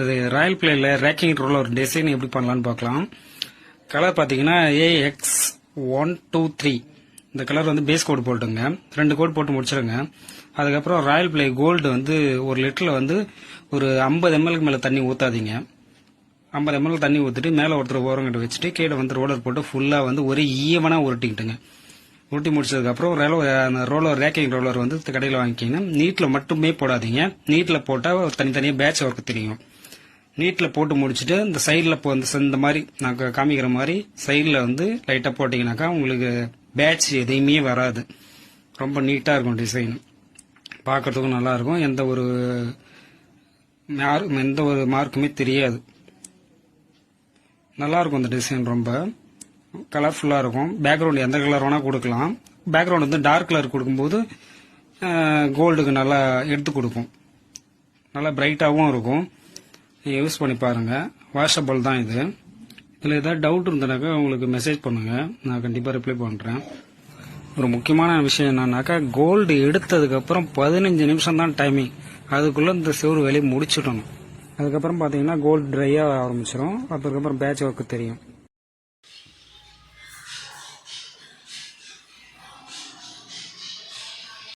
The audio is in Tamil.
இது ராயல் பிளேயில் ரேக்கிங் ரோல ஒரு டிசைன் எப்படி பண்ணலான்னு பார்க்கலாம். கலர் பார்த்தீங்கன்னா A X one two three இந்த கலர் வந்து பேஸ் கோட் போட்டுங்க ரெண்டு கோட் போட்டு முடிச்சிருங்க. அதுக்கப்புறம் ராயல் பிளே கோல்டு வந்து ஒரு லிட்டரில் வந்து ஒரு ஐம்பது எம்எல்க்கு மேலே தண்ணி ஊற்றாதீங்க ஐம்பது எம்எல் தண்ணி ஊற்றிட்டு மேலே ஒருத்தர் ஓரங்கிட்ட வச்சுட்டு கீழே வந்து ரோலர் போட்டு ஃபுல்லாக வந்து ஒரே ஈவனாக உருட்டிக்கிட்டுங்க. உருட்டி முடிச்சதுக்கப்புறம் ரேலோ அந்த ரோலர் ரேக்கிங் ரோலர் வந்து கடையில் வாங்கிக்கிங்க. நீட்டில் மட்டுமே போடாதீங்க. நீட்டில் போட்டால் தனித்தனியாக பேட்ச் ஒர்க்கு தெரியும். நீட்டில் போட்டு முடிச்சுட்டு இந்த சைடில் இப்போ இந்த இந்த மாதிரி நான் காமிக்கிற மாதிரி சைடில் வந்து லைட்டாக போட்டிங்கனாக்கா உங்களுக்கு பேட்ச் எதையுமே வராது. ரொம்ப நீட்டாக இருக்கும் டிசைன் பார்க்கறதுக்கும் நல்லாயிருக்கும் எந்த ஒரு மார்க் எந்த ஒரு மார்க்குமே தெரியாது. நல்லா இருக்கும் இந்த டிசைன் ரொம்ப. கலர்ஃபுல்லாக இருக்கும். பேக்ரவுண்ட் எந்த கலர் வேணால் கொடுக்கலாம். பேக்ரவுண்ட் வந்து டார்க் கலர் கொடுக்கும்போது கோல்டுக்கு நல்லா எடுத்து கொடுக்கும். நல்லா பிரைட்டாகவும் இருக்கும். நீங்கள் யூஸ் பண்ணி பாருங்கள் வாஷபிள் தான் இது. இதில் ஏதாவது டவுட் இருந்தனாக்கா உங்களுக்கு மெசேஜ் பண்ணுங்கள் நான் கண்டிப்பாக ரிப்ளை பண்ணுறேன் ஒரு முக்கியமான விஷயம் என்னன்னாக்கா கோல்டு எடுத்ததுக்கப்புறம் பதினஞ்சு நிமிஷம் தான் டைமிங் அதுக்குள்ளே இந்த செவ்வறு வேலையை முடிச்சிடணும். அதுக்கப்புறம் பார்த்தீங்கன்னா கோல்டு ட்ரையாக ஆரம்பிச்சிடும் அதுக்கப்புறம் பேட்ச் ஒர்க்கு தெரியும்.